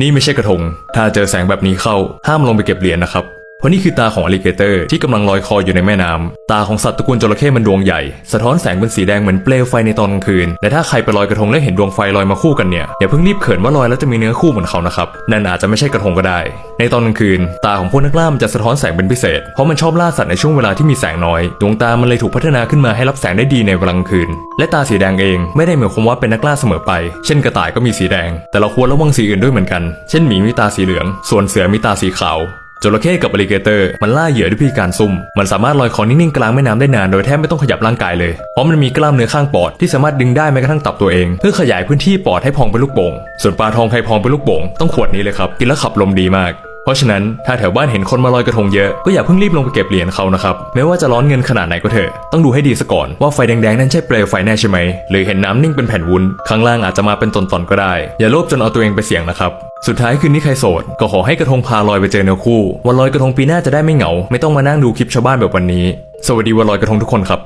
นี่ไม่ใช่กระทง ถ้าเจอแสงแบบนี้เข้าห้ามลงไปเก็บเหรียญนะครับ ราะนี่คือตาของอลิเกเตอร์ที่กำลังลอยคออยู่ในแม่น้ำ ตาของสัตว์ตระกูลจระเข้มันดวงใหญ่ สะท้อนแสงเป็นสีแดงเหมือนเปลวไฟในตอนกลางคืน และถ้าใครไปลอยกระทงแล้วเห็นดวงไฟลอยมาคู่กันเนี่ย อย่าเพิ่งรีบเขินว่าลอยแล้วจะมีเนื้อคู่เหมือนเขานะครับ นั่นอาจจะไม่ใช่กระทงก็ได้ ในตอนกลางคืน ตาของพวกนักล่ามันจะสะท้อนแสงเป็นพิเศษ เพราะมันชอบล่าสัตว์ในช่วงเวลาที่มีแสงน้อย ดวงตามันเลยถูกพัฒนาขึ้นมาให้รับแสงได้ดีในเวลากลางคืน และตาสีแดงเองไม่ได้หมายความว่าเป็นนักล่าเสมอไป เช่นกระต่ายก็มีสีแดง แต่เราควรระวังสีอื่นด้วยเหมือนกัน เช่นหมีมีตาสีเหลือง ส่วนเสือมีตาสีขาว จระเข้กับอลิเกเตอร์มันล่าเหยื่อด้วยวิธีการซุ่ม มันสามารถลอยคอนิ่งๆกลางแม่น้ำได้นานโดยแทบไม่ต้องขยับร่างกายเลย เพราะมันมีกล้ามเนื้อข้างปอดที่สามารถดึงได้แม้กระทั่งตับตัวเอง เพื่อขยายพื้นที่ปอดให้พองเป็นลูกโป่ง ส่วนปลาทองใครพองเป็นลูกโป่งต้องขวดนี้เลยครับ กินแล้วขับลมดีมากเพราะฉะนั้นถ้าแถวบ้านเห็นคนมาลอยกระทงเยอะก็อย่าเพิ่งรีบลงไปเก็บเหรียญเขานะครับแม้ว่าจะร้อนเงินขนาดไหนก็เถอะต้องดูให้ดีซะก่อนว่าไฟแดงๆนั้นใช่เปลวไฟแน่ใช่ไหมหรือเห็นน้ำนิ่งเป็นแผ่นวุ้นข้างล่างอาจจะมาเป็นตอนๆก็ได้ อย่าโลภจนเอาตัวเองไปเสี่ยงนะครับ สุดท้ายคืนนี้ใครโสด ก็ขอให้กระทงพาลอยไปเจอเนื้อคู่ วันลอยกระทงปีหน้าจะได้ไม่เหงา ไม่ต้องมานั่งดูคลิปชาวบ้านแบบวันนี้ สวัสดีวันลอยกระทงทุกคนครับ